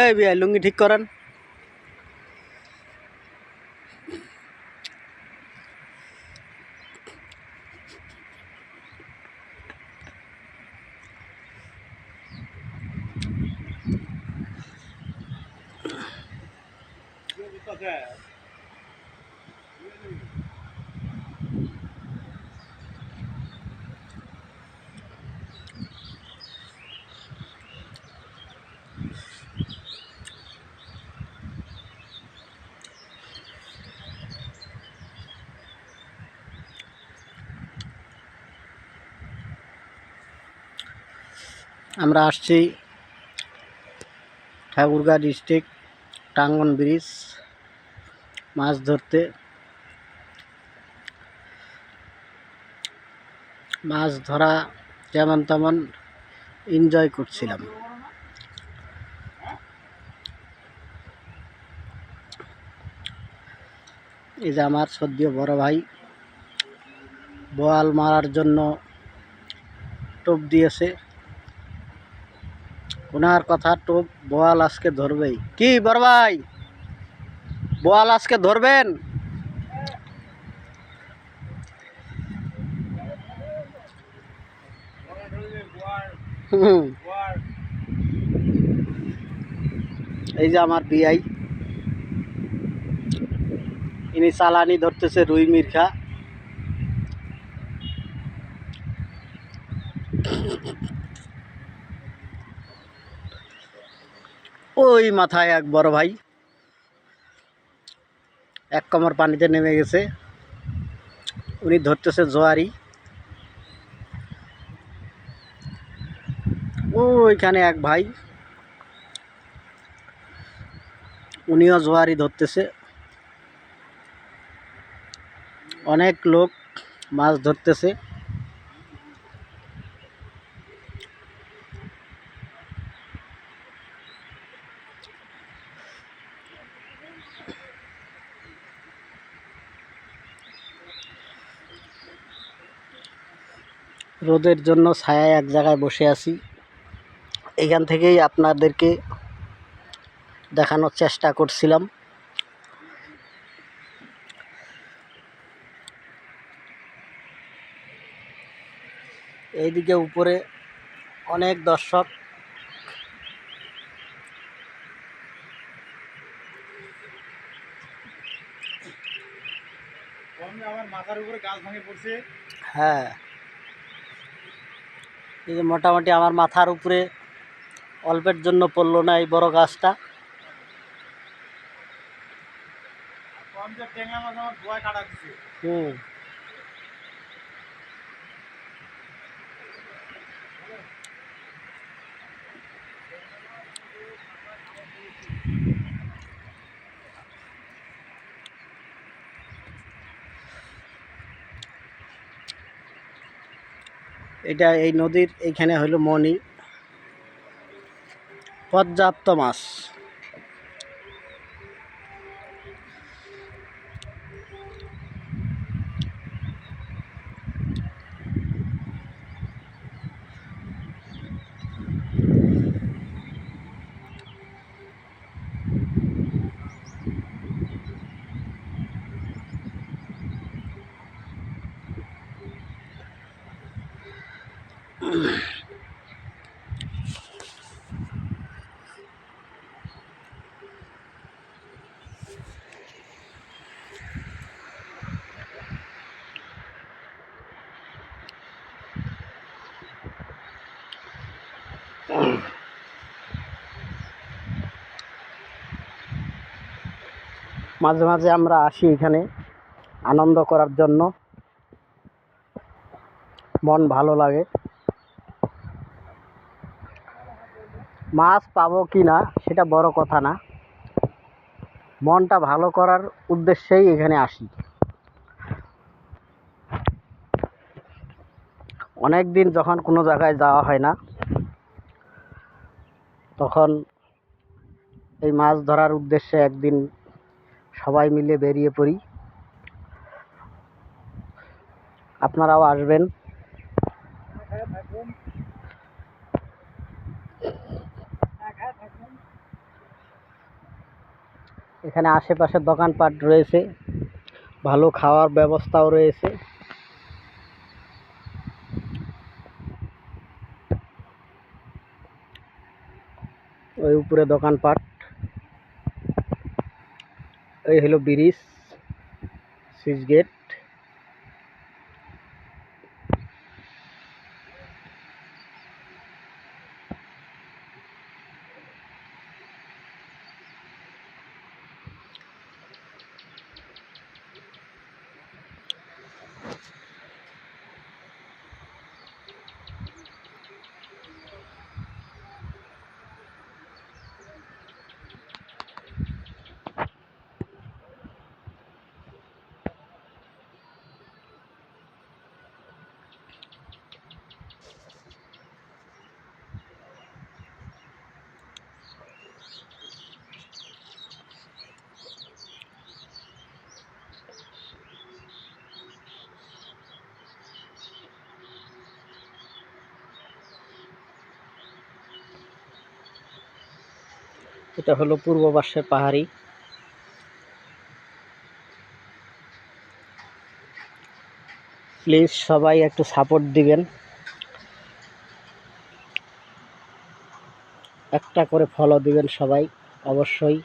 এই বিয়া লুঙ্গি ঠিক করেন আমরা আসছি ঠাকুরগাঁ ডিস্ট্রিক্ট টাঙ্গন ব্রিজ মাছ ধরতে। মাছ ধরা যেমন তেমন এনজয় করছিলাম। এই যে আমার সদ্য বড় ভাই, বোয়াল মারার জন্য টোপ দিয়েছে। ওনার কথা টোপ বোয়াল আজকে ধরবেই। কি বড় ভাই? বোয়াল আজকে ধরবেন? হুম। এই যে আমার বিআই। ইনি চালানি ধরতেছে রুই মির্খা। ওই মাথায় এক বড় ভাই। এক কমর পানিতে নেমে গেছে। উনি ধরতেছে জোয়ারি। ওইখানে এক ভাই। উনিও জোয়ারি ধরতেছে। অনেক লোক মাছ ধরতেছে। রোদের জন্য ছায়ায় এক জায়গায় বসে আছি। এখান থেকেই আপনাদেরকে দেখানোর চেষ্টা করছিলাম। এইদিকে উপরে অনেক দর্শক। আমার মাথার উপরে গাছ ভাঙে পড়ছে। হ্যাঁ। এই যে মোটামুটি আমার মাথার উপরে অল্পের জন্য পড়ল না এই বড় গাছটা। হুম। এটা এই নদীর এইখানে হলো মণি। পর্যাপ্ত মাছ। মাঝে মাঝে আমরা আসি এখানে আনন্দ করার জন্য। মন ভালো লাগে। মাছ পাবো কি না, সেটা বড় কথা না। মনটা ভালো করার উদ্দেশ্যেই এখানে আসি। অনেক দিন যখন কোনো জায়গায় যাওয়া হয় না, তখন এই মাছ ধরার উদ্দেশ্যে একদিন সবাই মিলে বেরিয়ে পড়ি। আপনারাও আসবেন। এখানে আশেপাশে দোকানপাট রয়েছে, ভালো খাওয়ার ব্যবস্থাও রয়েছে। ওই উপরে দোকানপাট। এই হলো ব্রিজ সুইচ গেট। এটা হলো পূর্ব পাশের পাহাড়ি। প্লিজ সবাই একটু সাপোর্ট দিবেন। একটা করে ফলো দিবেন সবাই, অবশ্যই।